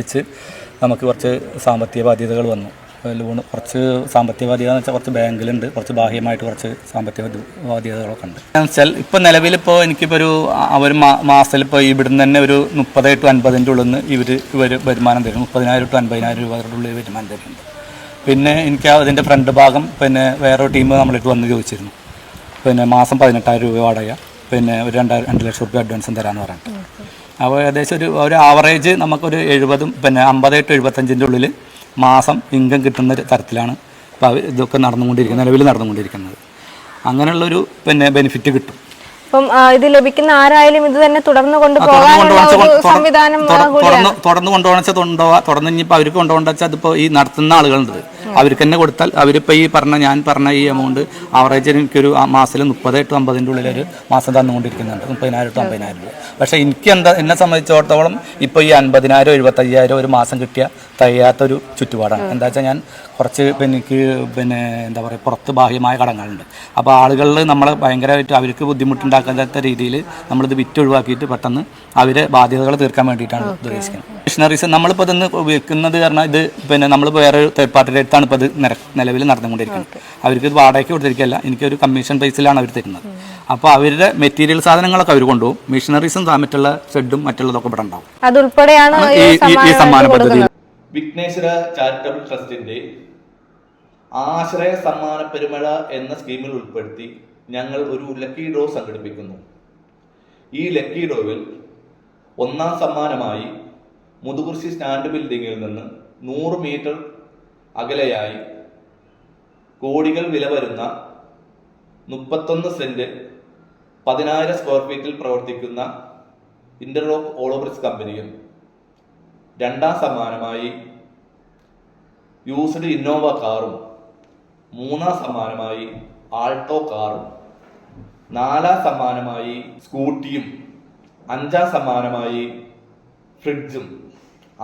വെച്ച് നമുക്ക് കുറച്ച് സാമ്പത്തിക ബാധ്യതകൾ വന്നു. ലോൺ കുറച്ച് സാമ്പത്തിക ബാധ്യത എന്ന് വെച്ചാൽ കുറച്ച് ബാങ്കിലുണ്ട് കുറച്ച് ബാഹ്യമായിട്ട് കുറച്ച് സാമ്പത്തിക ബാധ്യ- ബാധ്യതകളൊക്കെ ഉണ്ട്. എന്ന് വെച്ചാൽ ഇപ്പോൾ നിലവിലിപ്പോൾ എനിക്കിപ്പോൾ ഒരു അവർ മാസത്തിൽ ഇപ്പോൾ ഇവിടുന്ന് തന്നെ ഒരു മുപ്പത് ടു അൻപതിന്റെ ഉള്ളിൽ നിന്ന് ഇവർ ഇവർ വരുമാനം തരും. മുപ്പതിനായിരം ടു അൻപതിനായിരം രൂപയുടെ ഉള്ളിൽ വരുമാനം തരുന്നുണ്ട്. പിന്നെ എനിക്ക് അതിന്റെ ഫ്രണ്ട് ഭാഗം പിന്നെ വേറൊരു ടീം നമ്മളിട്ട് വന്ന് ചോദിച്ചിരുന്നു. പിന്നെ മാസം പതിനെട്ടായിരം രൂപ വാടക പിന്നെ ഒരു രണ്ടായിരം രണ്ട് ലക്ഷം രൂപ അഡ്വാൻസും തരാമെന്ന് പറഞ്ഞിട്ട്. അപ്പോൾ ഏകദേശം ഒരു ഒരു ആവറേജ് നമുക്കൊരു എഴുപതും പിന്നെ അമ്പത് ടു എഴുപത്തഞ്ചിന്റെ ഉള്ളിൽ മാസം ഇൻകം കിട്ടുന്ന ഒരു തരത്തിലാണ് ഇപ്പോൾ ഇതൊക്കെ നടന്നുകൊണ്ടിരിക്കുന്നത് നിലവിൽ നടന്നുകൊണ്ടിരിക്കുന്നത്. അങ്ങനെയുള്ളൊരു പിന്നെ ബെനിഫിറ്റ് കിട്ടും. അപ്പം ഇത് ലഭിക്കുന്ന ആരായാലും ഇത് തന്നെ തുടർന്ന് കൊണ്ടുപോകാനുള്ള ഒരു സംവിധാനം കൂടിയാണ്. തുടർന്ന് തുടർന്ന് ഇനിയിപ്പോൾ അവർക്ക് കൊണ്ടുപോകണ്ടെച്ചാൽ അതിപ്പോ ഈ നടത്തുന്ന ആളുകളുണ്ട്. അവർക്ക് തന്നെ കൊടുത്താൽ അവരിപ്പോ ഈ പറഞ്ഞ ഞാൻ പറഞ്ഞ ഈ എമൗണ്ട് ആവറേജ് എനിക്കൊരു ആ മാസത്തിൽ മുപ്പത് ടു അമ്പതിന്റെ ഉള്ളിൽ ഒരു മാസം തന്നുകൊണ്ടിരിക്കുന്നുണ്ട്. മുപ്പതിനായിരം ടു അമ്പതിനായിരം രൂപ. പക്ഷേ എനിക്ക് എന്താ എന്നെ സംബന്ധിച്ചിടത്തോളം ഇപ്പോൾ ഈ അൻപതിനായിരം എഴുപത്തയ്യായിരം ഒരു മാസം കിട്ടിയ തയ്യാത്തൊരു ചുറ്റുപാടാണ്. എന്താ വെച്ചാൽ ഞാൻ കുറച്ച് ഇപ്പം എനിക്ക് പിന്നെ എന്താ പറയുക പുറത്ത് ബാഹ്യമായ കടങ്ങളുണ്ട്. അപ്പോൾ ആളുകളിൽ നമ്മൾ ഭയങ്കരമായിട്ട് അവർക്ക് ബുദ്ധിമുട്ടുണ്ടാക്കാത്ത രീതിയിൽ നമ്മളിത് വിറ്റ് ഒഴിവാക്കിയിട്ട് പെട്ടെന്ന് അവരെ ബാധ്യതകൾ തീർക്കാൻ വേണ്ടിയിട്ടാണ് ഉദ്ദേശിക്കുന്നത്. മിഷനറീസ് നമ്മളിപ്പോൾ ഇതൊന്ന് വിൽക്കുന്നത് കാരണം ഇത് പിന്നെ നമ്മൾ വേറെ തേർഡ് പാർട്ടിയുടെ അടുത്താണ് ഇപ്പോൾ ഇത് നിലവിൽ നടന്നുകൊണ്ടിരിക്കുന്നത്. അവർക്ക് ഇത് വാടകയ്ക്ക് കൊടുത്തിരിക്കുകയല്ല എനിക്കൊരു കമ്മീഷൻ ബേസിലാണ് അവർ തരുന്നത്. അപ്പോൾ അവരുടെ മെറ്റീരിയൽ സാധനങ്ങളൊക്കെ അവർ കൊണ്ടുപോകും. മിഷനറീസും മറ്റുള്ള ഷെഡും മറ്റുള്ളതൊക്കെ ഇവിടെ ഉണ്ടാവും. അതുൾപ്പെടെയാണ് ഈ ഈ ഈ- ഈ സമ്മാന പദ്ധതി വിഘ്നേശ്വര ചാരിറ്റബിൾ ട്രസ്റ്റിന്റെ ആശ്രയ സമ്മാന പെരുമഴ എന്ന സ്കീമിൽ ഉൾപ്പെടുത്തി ഞങ്ങൾ ഒരു ലക്കി ഡ്രോ സംഘടിപ്പിക്കുന്നു. ഈ ലക്കി ഡ്രോവിൽ ഒന്നാം സമ്മാനമായി മുതുകുർശി സ്റ്റാൻഡ് ബിൽഡിങ്ങിൽ നിന്ന് നൂറ് മീറ്റർ അകലെയായി കോടികൾ വില വരുന്ന മുപ്പത്തൊന്ന് സെന്റ് പതിനായിരം സ്ക്വയർ ഫീറ്റിൽ പ്രവർത്തിക്കുന്ന ഇന്റർലോക്ക് ഓളോബ്രിക്സ് കമ്പനിയും രണ്ടാം സമ്മാനമായി യൂസ്ഡ് ഇന്നോവ കാറും മൂന്നാം സമ്മാനമായി ആൾട്ടോ കാറും. നാലാം സമ്മാനമായി സ്കൂട്ടിയും അഞ്ചാം സമ്മാനമായി ഫ്രിഡ്ജും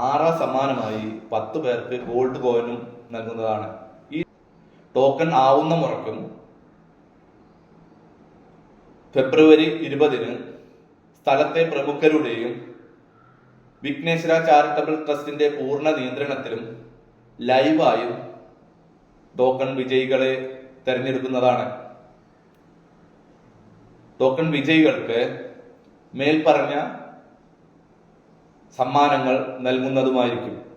ആറാം സമ്മാനമായി പത്ത് പേർക്ക് ഗോൾഡ് കോയിനും നൽകുന്നതാണ്. ഈ ടോക്കൺ ആവുന്ന മുറയ്ക്കും ഫെബ്രുവരി ഇരുപതിന് സ്ഥലത്തെ പ്രമുഖരുടെയും വിഘ്നേശ്വര ചാരിറ്റബിൾ ട്രസ്റ്റിന്റെ പൂർണ നിയന്ത്രണത്തിലും ലൈവായും ടോക്കൺ വിജയികളെ തെരഞ്ഞെടുക്കുന്നതാണ്. ടോക്കൺ വിജയികൾക്ക് മേൽപ്പറഞ്ഞ സമ്മാനങ്ങൾ നൽകുന്നതുമായിരിക്കും.